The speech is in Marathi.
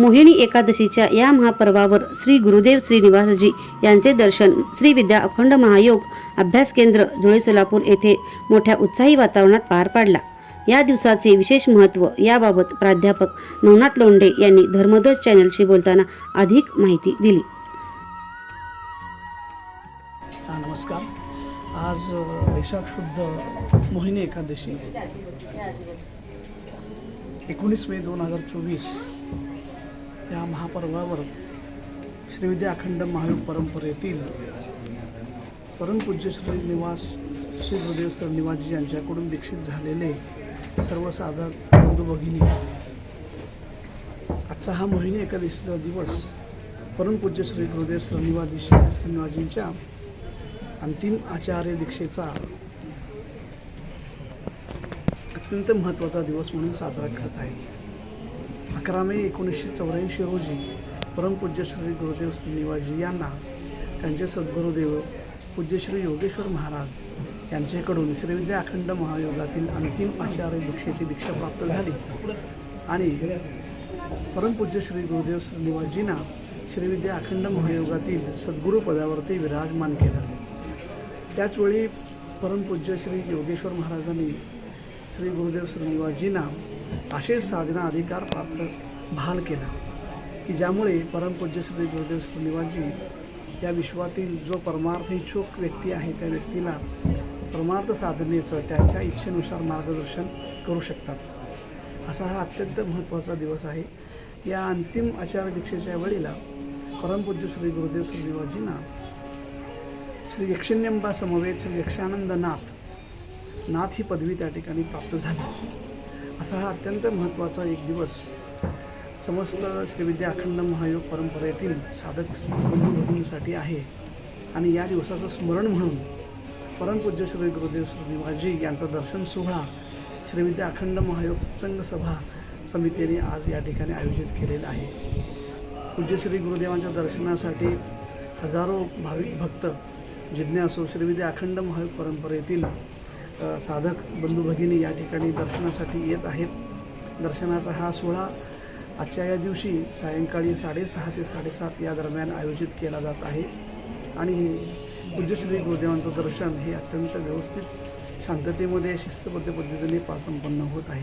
मोहिनी एकादशीच्या या महापर्वावर श्री गुरुदेव श्रीनिवासजी यांचे दर्शन श्री विद्या अखंड महायोग अभ्यास केंद्र जुळे सोलापूर येथे मोठ्या उत्साही वातावरणात पार पाडला. या दिवसाचे विशेष महत्त्व याबाबत प्राध्यापक नवनाथ लोंढे यांनी धर्मध्वज चॅनलशी बोलताना अधिक माहिती दिली. नमस्कार. आज वैशाख शुद्ध मोहिनी एकादशी. एकोणीस मे दोन हजार चोवीस. या महापर्वावर श्रीविद्या अखंड महायोग परंपरेतील परमपूज्य श्री निवास श्री गुरुदेव सर निवासजी यांच्याकडून दीक्षित झालेले सर्व साधक बंधू भगिनी आजचा हा महिने एकादशीचा दिवस परमपूज्य श्री गुरुदेव श्रीनिवाजी श्रीनिवाजींच्या अंतिम आचार्य दीक्षेचा अत्यंत महत्त्वाचा दिवस म्हणून साजरा करत आहे. अकरा मे एकोणीसशे चौऱ्याऐंशी रोजी परमपूज्य श्री गुरुदेव श्रीनिवाजी यांना त्यांचे सद्गुरुदेव पूज्य श्री योगेश्वर महाराज यांच्याकडून श्रीविद्या अखंड महायोगातील अंतिम आचार्य दीक्षेची दीक्षा प्राप्त झाली. आणि परमपूज्य श्री गुरुदेव श्रीनिवासजींना श्रीविद्या अखंड महायोगातील सद्गुरू पदावरती विराजमान केलं. त्याचवेळी परमपूज्य श्री योगेश्वर महाराजांनी श्री गुरुदेव श्रीनिवासजींना असे साधना अधिकार प्राप्त बहाल केला. की ज्यामुळे परमपूज्य श्री गुरुदेव श्रीनिवासजी या विश्वातील जो परमार्थ इच्छुक व्यक्ती आहे त्या व्यक्तीला परमार्थ साधनेचं त्याच्या इच्छेनुसार मार्गदर्शन करू शकतात. असा हा अत्यंत महत्त्वाचा दिवस आहे. या अंतिम आचार्य दीक्षेच्या वेळेला परमपूज्य श्री गुरुदेव श्रीनिवासजींना श्री यक्षिण्यंबा समवेत श्री यक्षानंद नाथ ही पदवी त्या ठिकाणी प्राप्त झाली. असा हा अत्यंत महत्त्वाचा एक दिवस. समस्त श्रीविद्या अखंड महायोग परंपरेतील साधक बंधू आहे. आणि या दिवसाचं स्मरण म्हणून परमपूज्य श्री गुरुदेव श्रीनिवासजी यांचं दर्शन सोहळा श्रीविद्या अखंड महायोग सत्संग सभा समितीने आज या ठिकाणी आयोजित केलेला आहे. पूज्य श्री गुरुदेवांच्या दर्शनासाठी हजारो भाविक भक्त जिज्ञासू श्रीविद्या अखंड महायोग परंपरेतील साधक बंधू भगिनी या ठिकाणी दर्शनासाठी येत आहेत. दर्शनाचा हा सोहळा आजच्या या दिवशी सायंकाळी साडेसहा ते साडेसात या दरम्यान आयोजित केला जात आहे. आणि पूज्यश्री गुरुदेवांचं दर्शन हे अत्यंत व्यवस्थित शांततेमध्ये शिस्तबद्ध पद्धतीने संपन्न होत आहे.